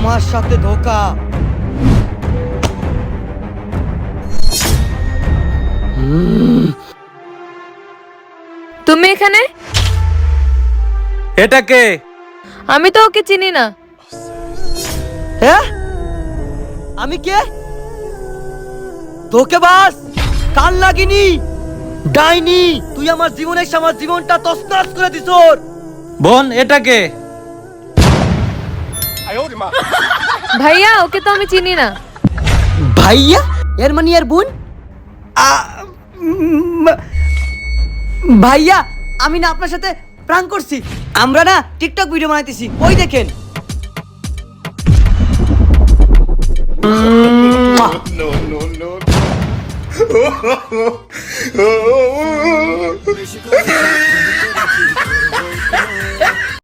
আমার সাথে ধোকা। তুমি এখানে? এটা কে? আমি তো ওকে চিনি না। হ্যাঁ আমি কে? তোকে বাস! কান লাগিনি! ডাইনি! তুই আমার জীবনের আমার জীবনটা তছনছ করে দিছ ওর। বোন এটা কে? ভাইয়া ওকে তো আমি চিনি না। ভাইয়া? এর মানে এর বোন ভাইয়া আমি না আপনার সাথে প্রাণ করছি। আমরা না টিকটক ভিডিও বানাইতেছি। ওই দেখেন।